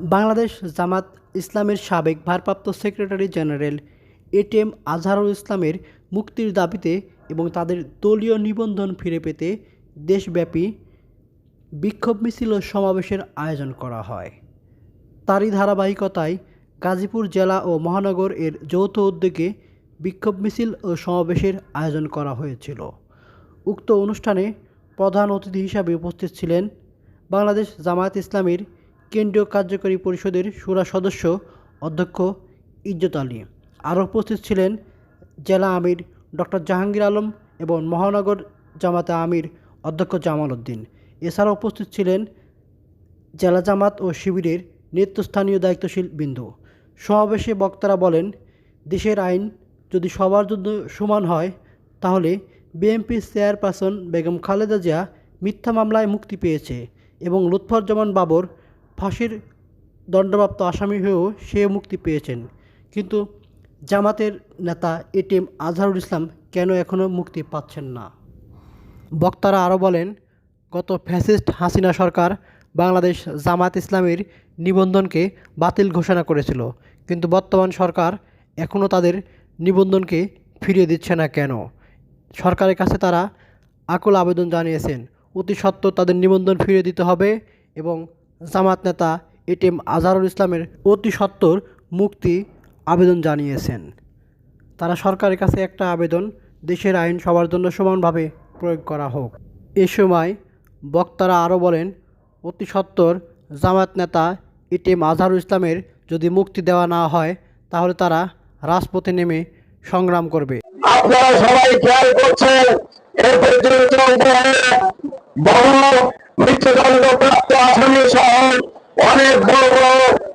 বাংলাদেশ জামাত ইসলামের সাবেক ভারপ্রাপ্ত সেক্রেটারি জেনারেল এটিএম আজহারুল ইসলামের মুক্তির দাবিতে এবং তাদের দলীয় নিবন্ধন ফিরে পেতে দেশব্যাপী বিক্ষোভ মিছিল ও সমাবেশের আয়োজন করা হয়। তারই ধারাবাহিকতায় গাজীপুর জেলা ও মহানগর এর যৌথ উদ্যোগে বিক্ষোভ মিছিল ও সমাবেশের আয়োজন করা হয়েছিল। উক্ত অনুষ্ঠানে প্রধান অতিথি হিসাবে উপস্থিত ছিলেন বাংলাদেশ জামায়াত ইসলামীর কেন্দ্রীয় কার্যকরী পরিষদের সুরা সদস্য অধ্যক্ষ ইজ্জত আলী। আরও উপস্থিত ছিলেন জেলা আমির ডক্টর জাহাঙ্গীর আলম এবং মহানগর জামাতে আমির অধ্যক্ষ জামাল উদ্দিন। এছাড়া উপস্থিত ছিলেন জেলা জামাত ও শিবিরের নেতৃস্থানীয় দায়িত্বশীল বিন্দু। সমাবেশে বক্তারা বলেন, দেশের আইন যদি সবার জন্য সমান হয়, তাহলে বিএনপি চেয়ারপারসন বেগম খালেদা জিয়া মিথ্যা মামলায় মুক্তি পেয়েছে এবং লুৎফর জামান বাবর ফাঁসির দণ্ডপ্রাপ্ত আসামি হয়েও সেও মুক্তি পেয়েছেন। কিন্তু জামাতের নেতা এটিএম আজহারুল ইসলাম কেন এখনও মুক্তি পাচ্ছেন না? বক্তারা আরও বলেন, গত ফ্যাসিস্ট হাসিনা সরকার বাংলাদেশ জামাত ইসলামের নিবন্ধনকে বাতিল ঘোষণা করেছিল, কিন্তু বর্তমান সরকার এখনও তাদের নিবন্ধনকে ফিরিয়ে দিচ্ছে না কেন? সরকারের কাছে তারা আকুল আবেদন জানিয়েছেন, অতি সত্ত্বর তাদের নিবন্ধন ফিরিয়ে দিতে হবে এবং জামাত নেতা এটিএম আজহারুল ইসলামের অতি সত্ত্বর মুক্তি আবেদন জানিয়েছেন। তারা সরকারের কাছে একটা আবেদন দেশের আইন সবার জন্য সমানভাবে প্রয়োগ করা হোক। এ সময় বক্তারা আরও বলেন, অতি সত্বর জামায়াত নেতা ইটিএম আজহারুল ইসলামের যদি মুক্তি দেওয়া না হয়, তাহলে তারা রাজপথে নেমে সংগ্রাম করবে। আপনারা সবাই খেয়াল করছেন এর পর্যন্ত বড় মৃত্যুদণ্ড প্রাপ্ত আসামি সহ অনেক বড়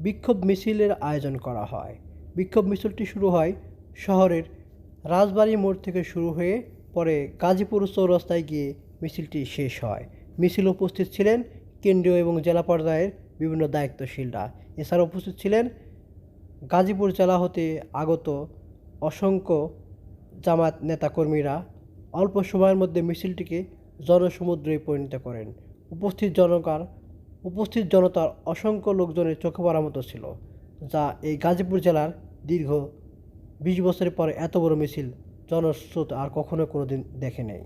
বিক্ষোভ মিছিলের আয়োজন করা হয়। বিক্ষোভ মিছিলটি শুরু হয় শহরের রাজবাড়ী মোড় থেকে শুরু হয়ে পরে গাজীপুর চৌরাস্তায় গিয়ে মিছিলটি শেষ হয়। মিছিল উপস্থিত ছিলেন কেন্দ্রীয় এবং জেলা পর্যায়ের বিভিন্ন দায়িত্বশীলরা। এছাড়া উপস্থিত ছিলেন গাজীপুর জেলা হতে আগত অসংখ্য জামাত নেতাকর্মীরা। অল্প সময়ের মধ্যে মিছিলটিকে জনসমুদ্রে পরিণত করেন। উপস্থিত জনকার উপস্থিত জনতার অসংখ্য লোকজনের চোখে পড়ার মতো ছিল, যা এই গাজীপুর জেলার দীর্ঘ বিশ বছরের পরে এত বড় মিছিল, জনস্রোত আর কখনো কোনো দিন দেখে নেই।